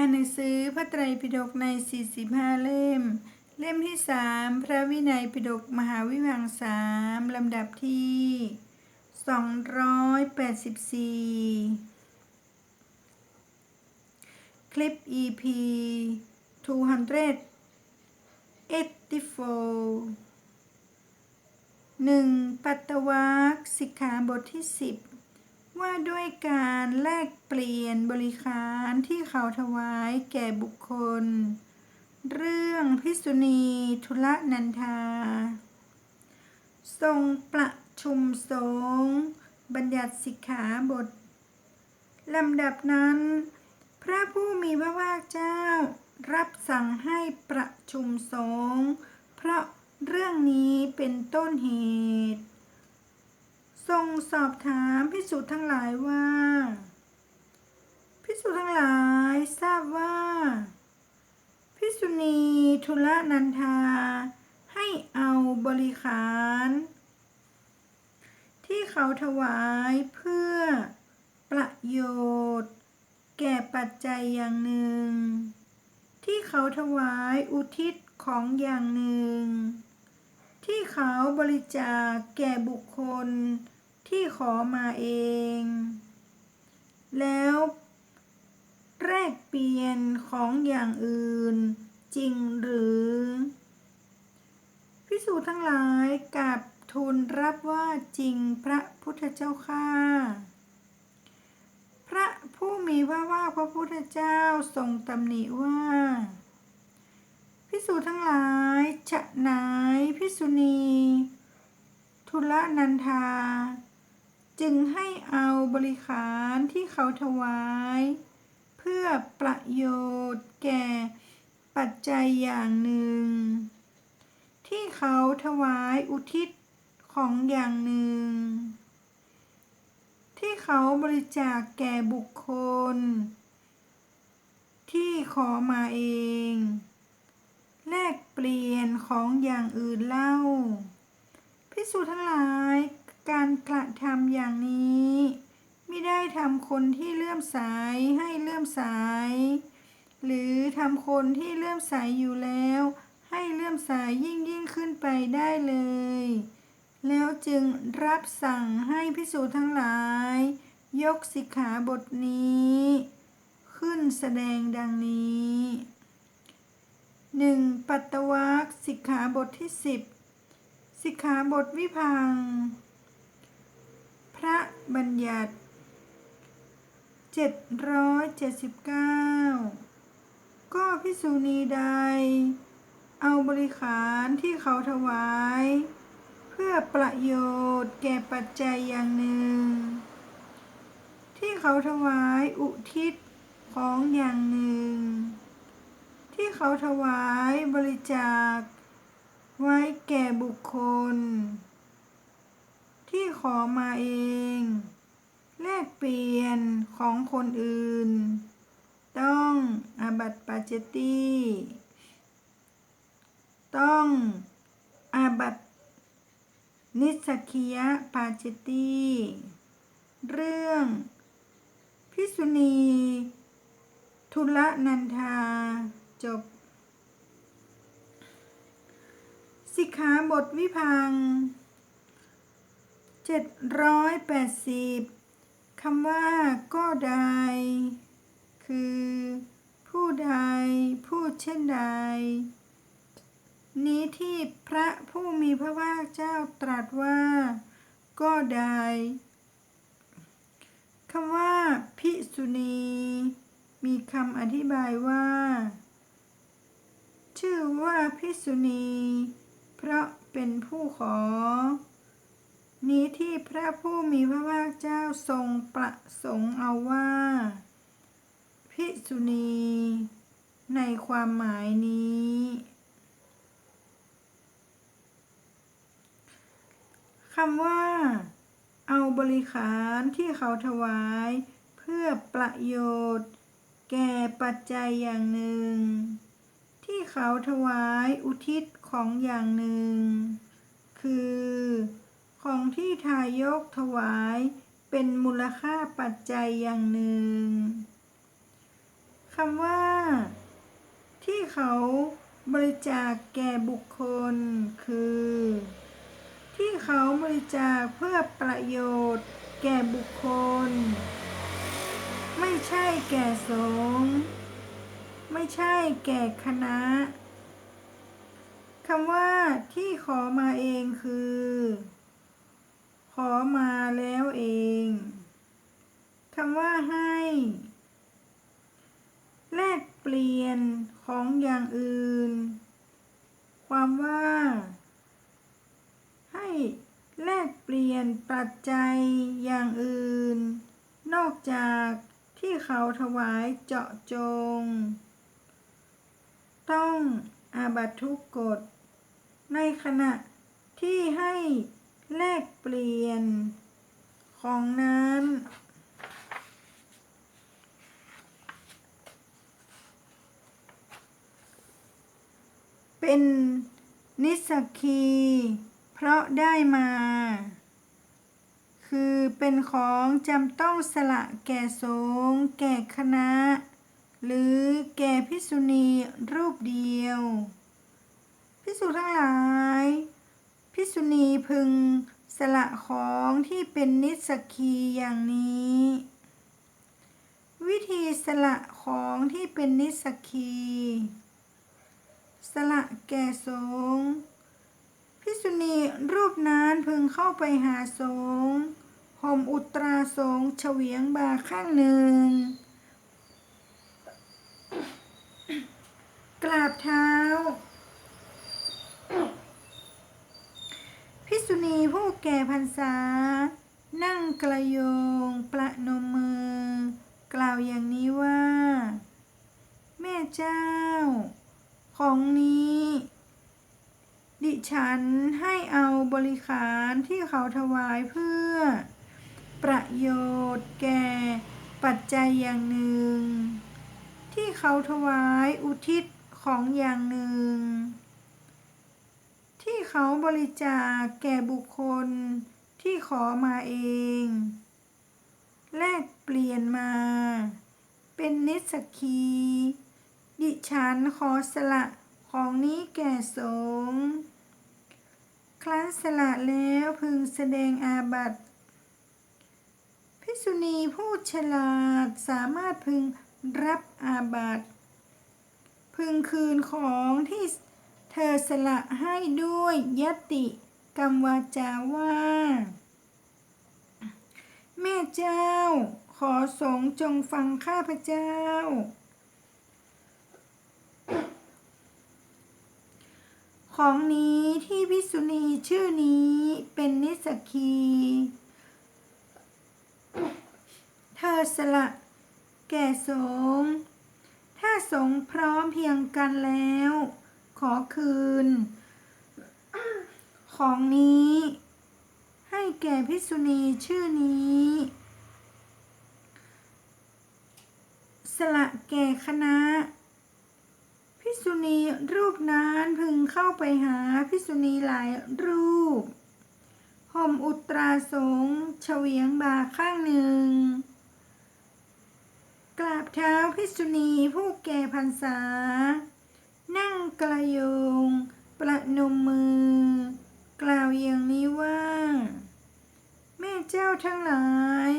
อ่านหนังสือพระไตรปิฎกใน 45 เล่ม เล่มที่ 3 พระวินัยปิฎกมหาวิวังสามลำดับที่ 284 คลิป EP 284 1. ปัตตวักสิกขาบทที่ 10 ว่าด้วยการแลกเปลี่ยนบริขารที่เขาถวายแก่บุคคล เรื่องพิษุณีทุลนันทาทรงประชุมสงฆ์บัญญัติสิกขาบทลำดับนั้น พระผู้มีพระภาคเจ้า รับสั่งให้ประชุมสงฆ์เพราะเรื่องนี้เป็นต้นเหตุ ทรงสอบถามพิสุทั้งหลายว่าพิสุทั้งหลายทราบว่าพิสุณีทุลนันทา ให้เอาบริขาร ที่เขาถวายเพื่อประโยชน์ แก่ปัจจัยอย่างหนึ่ง ที่เขาถวายอุทิศของอย่างหนึ่ง ที่เขาบริจาคแก่บุคคล ที่ขอมาเอง แล้วแลกเปลี่ยนของอย่างอื่นจริงหรือพิสูจน์ทั้งหลายกับทูลรับว่าจริงพระพุทธเจ้าข้าพระผู้มีพระว่าพระพุทธเจ้าทรงตำหนิว่าพิสูจน์ทั้งหลายฉะไหนพิสุณี ทุลนันทา จึงให้เอาบริขารที่เขาถวาย เพื่อประโยชน์แก่ปัจจัยอย่างหนึ่ง ที่เขาถวายอุทิศของอย่างหนึ่ง ที่เขาบริจาคแก่บุคคล ที่ขอมาเอง แลกเปลี่ยนของอย่างอื่นเล่าพิสูจน์ทั้งหลาย การกระทำอย่างนี้ไม่ได้ทำคนที่เลื่อมใสให้เลื่อมใส หรือทำคนที่เลื่อมใสอยู่แล้ว ให้เลื่อมใสยิ่งยิ่งขึ้นไปได้เลย แล้วจึงรับสั่งให้พิสูจน์ทั้งหลาย ยกสิกขาบทนี้ ขึ้นแสดงดังนี้หนึ่งปัตตวักสิกขาบทที่สิบสิกขาบทวิพัง พระบัญญัติเจ็ดร้อยเจ็ดสิบเก้าก็พิสูณีใด เอาบริขารที่เขาถวาย เพื่อประโยชน์แก่ปัจจัยอย่างหนึ่ง ที่เขาถวายอุทิศของอย่างหนึ่ง ที่เขาถวายบริจาค ไว้แก่บุคคล ที่ขอมาเอง แลกเปลี่ยนของคนอื่น ต้องอาบัตปาเจตีต้องอาบัตนิสกิยะปาเจตตีเรื่องพิสุณีทุลนันทาจบ สิกขาบทวิพัง เจ็ดร้อยแปดสิบคำว่าก็ใด คือ ผู้ใด ผู้เช่นใด นี้ที่พระผู้มีพระภาคเจ้าตรัสว่า ก็ใดคำว่า พิสุณี มีคำอธิบายว่า ชื่อว่าพิสุณี เพราะเป็นผู้ขอ นี้ที่พระผู้มีพระภาคเจ้าทรงประสงค์เอาว่าพิสุณี ในความหมายนี้ คำว่า เอาบริขารที่เขาถวาย เพื่อประโยชน์ แก่ปัจจัยอย่างหนึ่ง ที่เขาถวายอุทิศของอย่างหนึ่ง คือ ของที่ทายกถวายเป็นมูลค่าปัจจัยอย่างหนึ่งคำว่า ที่เขาบริจาคแก่บุคคล คือ ที่เขาบริจาคเพื่อประโยชน์ แก่บุคคล ไม่ใช่แก่สงฆ์ไม่ใช่แก่คณะคำว่าที่ขอมาเองคือ ขอมาแล้วเองคำว่าให้ แลกเปลี่ยนของอย่างอื่น ความว่า ให้แลกเปลี่ยนปัจจัยอย่างอื่น นอกจากที่เขาถวายเจาะจง ต้องอาบัตทุกกฎ ในขณะที่ให้ แลกเปลี่ยนของนั้นเป็นนิสกี เพราะได้มา คือเป็นของจำต้องสละแก่สงฆ์แก่คณะ หรือแก่พิกษุณีรูปเดียว พิกษุทั้งหลาย พิกษุณีพึงสละของที่เป็นนิสกีอย่างนี้ วิธีสละของที่เป็นนิสกีสละแก่สงฆ์พิกษุณีรูปนั้นพึงเข้าไปหาสงห่มอุตราสงเฉวียงบาข้างหนึ่ง กราบเท้า พิกษุณีผู้แก่พรรษา นั่งกระโยง ประนมมือ กล่าวอย่างนี้ว่า แม่เจ้า ของนี้ ดิฉันให้เอาบริขารที่เขาถวายเพื่อ ประโยชน์แก่ปัจจัยอย่างหนึ่ง ที่เขาถวายอุทิศของอย่างหนึ่ง ที่เขาบริจาคแก่บุคคลที่ขอมาเอง แลกเปลี่ยนมา เป็นนิสกี ดิฉันขอสละของนี้แก่สงฆ์ครั้นสละแล้วพึงแสดงอาบัติภิกษุณีผู้ฉลาดสามารถพึงรับอาบัติพึงคืนของที่ ธอสละให้ด้วยยติกรรมวาจาว่า แม่เจ้า ขอสงฆ์จงฟังข้าพเจ้า ของนี้ที่พิกษุณีชื่อนี้เป็นนิสกี เธอสละแก่สง ถ้าสงพร้อมเพียงกันแล้ว ขอคืน ของนี้ ให้แก่พิษุณีชื่อนี้ สละแก่คณะ พิษุณีรูปนั้นพึงเข้าไปหาพิษุณีหลายรูปห่มอุตราสงเฉวียงบาข้างหนึ่ง กราบเท้าพิษุณีผู้แก่พรรษา นั่งกระโยง ประนมมือ กล่าวอย่างนี้ว่า แม่เจ้าทั้งหลาย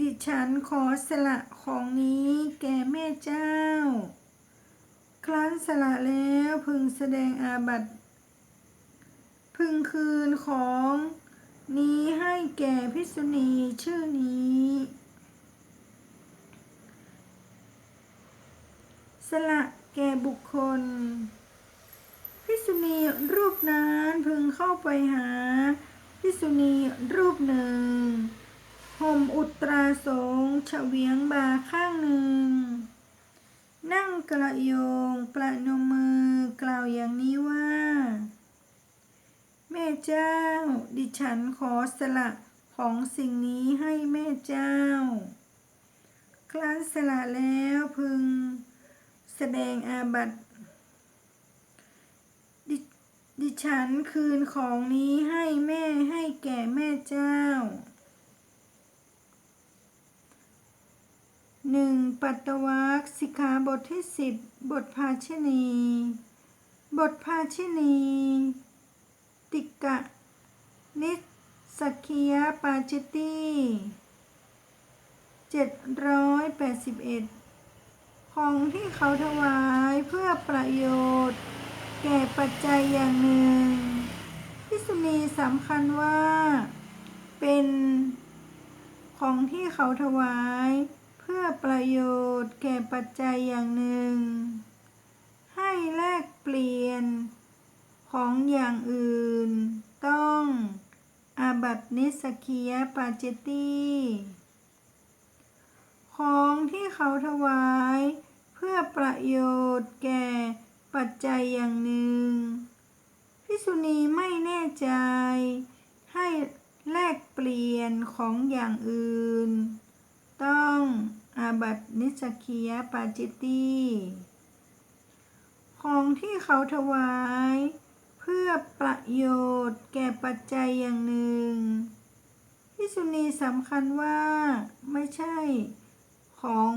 ดิฉันขอสละของนี้แก่แม่เจ้า ครั้นสละแล้วพึงแสดงอาบัติ พึงคืนของนี้ให้แก่พิษุณีชื่อนี้สละ แก่บุคคล พิกษุณีรูปนั้นพึงเข้าไปหา พิกษุณีรูปหนึ่งห่มอุตราสงเฉวียงบาข้างหนึ่ง นั่งกระโยงประนมมือกล่าวอย่างนี้ว่า แม่เจ้า ดิฉันขอสละของสิ่งนี้ให้แม่เจ้า ครั้นสละแล้วพึง สดงอาบัติดดิฉันคืนของนี้ให้แม่ให้แก่แม่เจ้าหนึ่งปัตตวักสิกขาบทที่สิบบทภาชณีบทภาชณีติกะ นิสกิยปาจิตีเจ็ดร้อยแปดสิบเอ็ด ของที่เขาถวายเพื่อประโยชน์ แก่ปัจจัยอย่างหนึ่งพิสุณีสำคัญว่า เป็นของที่เขาถวาย เพื่อประโยชน์แก่ปัจจัยอย่างหนึ่ง ให้แลกเปลี่ยน ของอย่างอื่น ต้องอาบัตินิสกิยปาเจตี ของที่เขาถวาย เพื่อประโยชน์แก่ปัจจัยอย่างหนึ่งพิสุณีไม่แน่ใจ ให้แลกเปลี่ยนของอย่างอื่น ต้องอาบัตินิสกิยปาจิตตีของที่เขาถวาย เพื่อประโยชน์แก่ปัจจัยอย่างหนึ่งพิสุณีสำคัญว่าไม่ใช่ ของ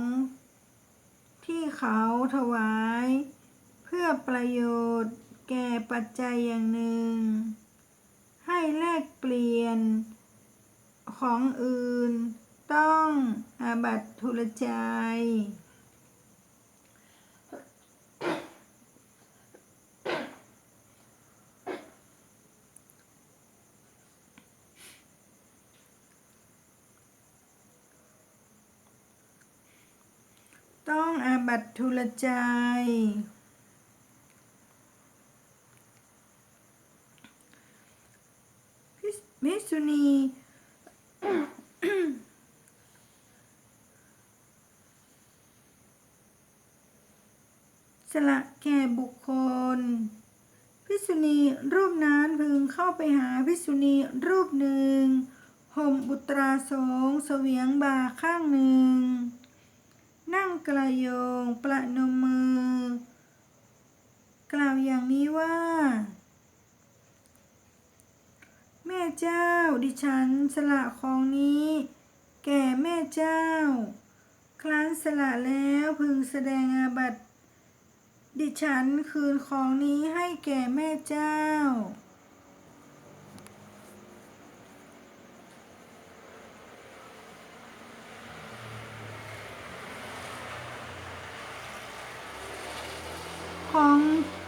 ที่เขาถวาย เพื่อประโยชน์แก่ปัจจัยอย่างหนึ่ง ให้แลกเปลี่ยนของอื่นต้องอาบัตทุลใจ ต้องอา บัตทุลใจพิสุณีสละแก่บุคคล พิกษุณีรูปนั้นพึงเข้าไปหาพิกษุณีรูปหนึ่งห่มอุตราสงเสวียงบาข้างหนึ่ง นั่งกระโยง ประนมมือ กล่าวอย่างนี้ว่า แม่เจ้าดิฉันสละของนี้ แก่แม่เจ้า ครั้นสละแล้วพึงแสดงอาบัติ ดิฉันคืนของนี้ให้แก่แม่เจ้า ของ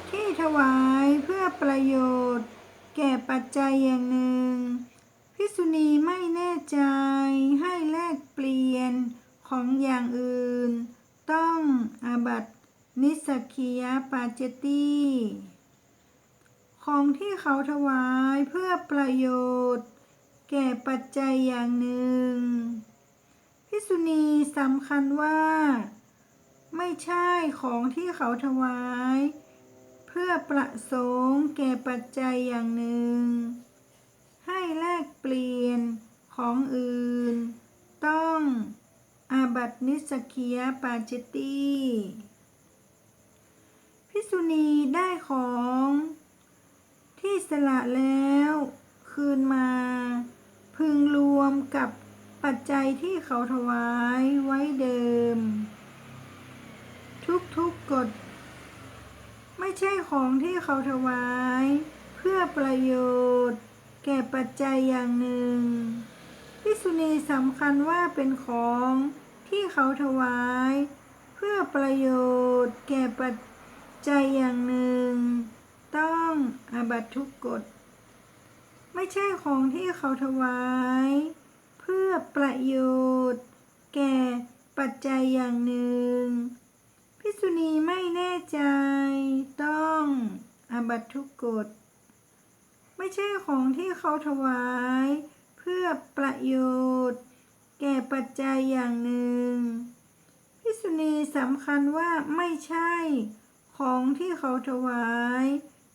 ที่ถวายเพื่อ ประโยชน์ แก่ปัจจัยอย่างหนึ่ง พิษุณีไม่แน่ใจให้แลกเปลี่ยนของอย่างอื่น ต้องอาบัตินิสกคียปาเจตีของที่เขาถวายเพื่อประโยชน์ แก่ปัจจัยอย่างหนึ่ง พิษุณีสำคัญว่า ไม่ใช่ของที่เขาถวาย พื่อประสงค์แก่ปัจจัยอย่างหนึ่ง ให้แลกเปลี่ยนของอื่น ต้องอาบัตินิสกคียปาจิตตีพิกษุณีได้ของที่สละแล้วคืนมา พึงรวมกับปัจจัยที่เขาถวายไว้เดิม ทุกๆกฎ ไม่ใช่ของที่เขาถวาย เพื่อประโยชน์ แก่ปัจจัยอย่างหนึ่งพิกษุณีสำคัญว่าเป็นของที่เขาถวาย เพื่อประโยชน์ แก่ปัจจัยอย่างหนึ่ง ต้องอาบัตทุกกฎ ไม่ใช่ของที่เขาถวาย เพื่อประโยชน์ แก่ปัจจัยอย่างหนึ่ง พิกษุณีไม่แน่ใจต้องอาบัตทุกกฎ ไม่ใช่ของที่เขาถวาย เพื่อประโยชน์ แก่ปัจจัยอย่างหนึ่ง พิกษุณีสำคัญว่าไม่ใช่ของที่เขาถวาย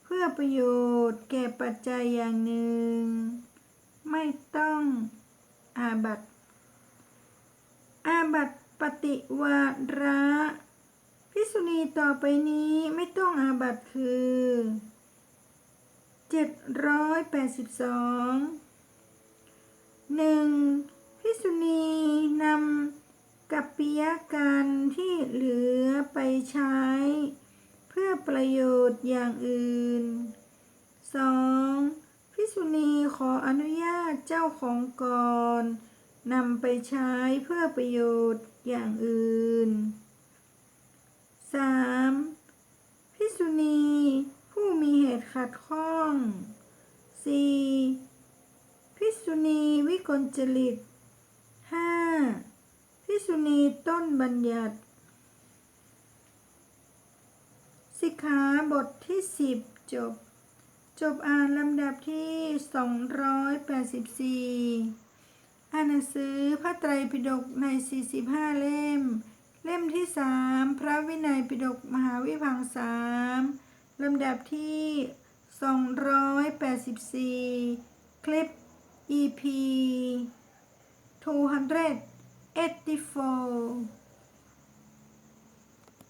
เพื่อประโยชน์แก่ปัจจัยอย่างหนึ่ง ไม่ต้องอาบัตอาบัตปฏิวาระ พิกษุณีต่อไปนี้ไม่ต้องอาบัตคือ782หนึ่งพิกษุณีนำกับปิยกันที่เหลือไปใช้ เพื่อประโยชน์อย่างอื่น 2. พิสุณีขออนุญาตเจ้าของก่อนนำไปใช้เพื่อประโยชน์อย่างอื่น 3. พิสุณี ผู้มีเหตุขัดข้อง 4. พิสุณีวิกลจริต 5. พิสุณีต้นบัญญัติ สิกขาบทที่ 10 จบ จบอ่านลำดับที่ 284อ่านหนังสือพระไตรปิฎกใน 45 เล่ม เล่มที่สามพระวินัยปิฎกมหาวิพังสามลำดับที่ 284 คลิป EP 284